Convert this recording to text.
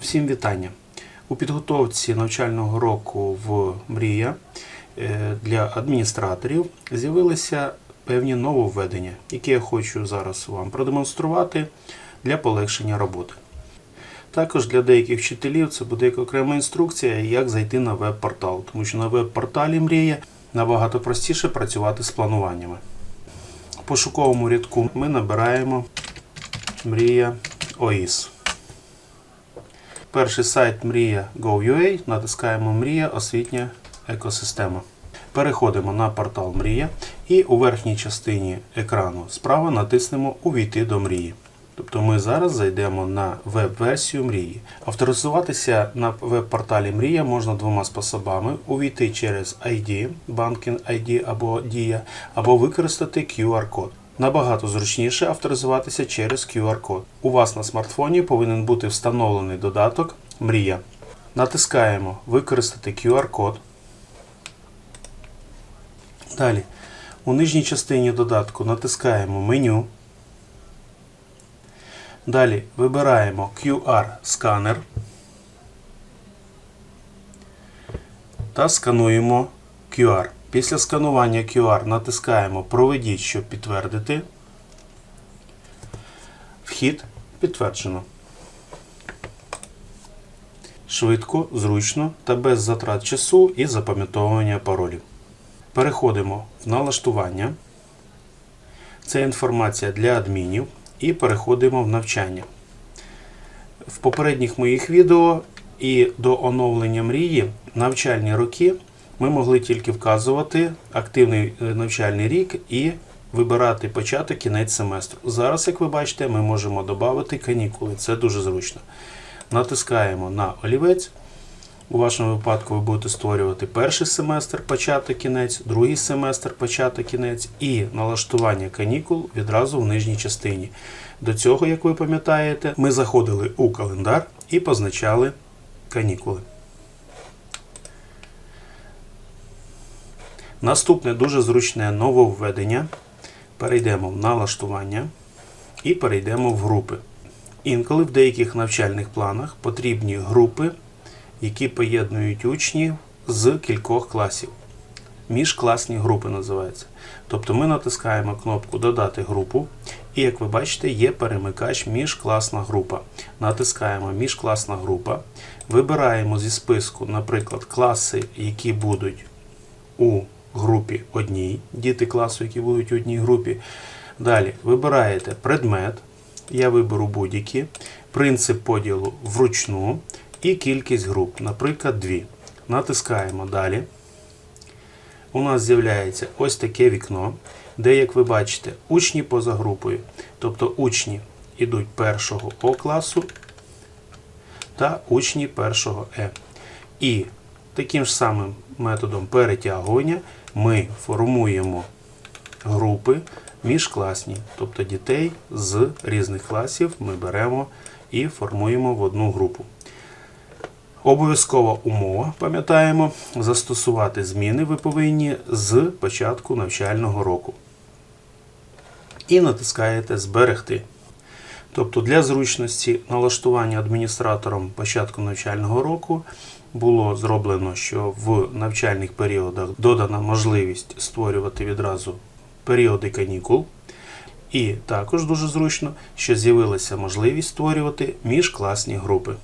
Всім вітання! У підготовці навчального року в Мрія е, для адміністраторів з'явилися певні нововведення, які я хочу зараз вам продемонструвати для полегшення роботи. Також для деяких вчителів це буде як окрема інструкція, як зайти на веб-портал, тому що на веб-порталі Мрія набагато простіше працювати з плануваннями. В пошуковому рядку ми набираємо Мрія ОІС. Перший сайт Мрія Go.ua, натискаємо Мрія освітня екосистема. Переходимо на портал Мрія і у верхній частині екрану справа натиснемо Увійти до мрії. Тобто ми зараз зайдемо на веб-версію мрії. Авторизуватися на веб-порталі Мрія можна двома способами: увійти через ID, Banking ID або Дія, або використати QR-код. Набагато зручніше авторизуватися через QR-код. У вас на смартфоні повинен бути встановлений додаток Мрія. Натискаємо Використати QR-код. Далі. У нижній частині додатку натискаємо меню. Далі вибираємо QR-сканер та скануємо QR. Після сканування QR натискаємо Проведіть, щоб підтвердити. Вхід підтверджено. Швидко, зручно та без затрат часу і запам'ятовування паролів. Переходимо в налаштування. Це інформація для адмінів. І переходимо в навчання. В попередніх моїх відео і до оновлення мрії навчальні роки ми могли тільки вказувати активний е, навчальний рік і вибирати початок кінець семестру. Зараз, як ви бачите, ми можемо додати канікули. Це дуже зручно. Натискаємо на олівець. У вашому випадку ви будете створювати перший семестр, початок кінець, другий семестр, початок кінець і налаштування канікул відразу в нижній частині. До цього, як ви пам'ятаєте, ми заходили у календар і позначали канікули. Наступне дуже зручне нововведення. Перейдемо в налаштування і перейдемо в групи. Інколи в деяких навчальних планах потрібні групи які поєднують учнів з кількох класів. Міжкласні групи називаються. Тобто ми натискаємо кнопку Додати групу, і, як ви бачите, є перемикач міжкласна група. Натискаємо Міжкласна група. Вибираємо зі списку, наприклад, класи, які будуть у групі одній, діти класу, які будуть у одній групі. Далі вибираєте предмет. Я виберу будь-які, принцип поділу вручну і кількість груп, наприклад, 2. Натискаємо далі. У нас з'являється ось таке вікно, де, як ви бачите, учні поза групою. Тобто учні йдуть першого О класу та учні першого Е. І таким ж самим методом перетягування ми формуємо групи міжкласні, тобто дітей з різних класів ми беремо і формуємо в одну групу. Обов'язкова умова, пам'ятаємо, застосувати зміни ви повинні з початку навчального року. І натискаєте Зберегти. Тобто для зручності налаштування адміністратором початку навчального року було зроблено, що в навчальних періодах додана можливість створювати відразу періоди канікул. І також дуже зручно, що з'явилася можливість створювати міжкласні групи.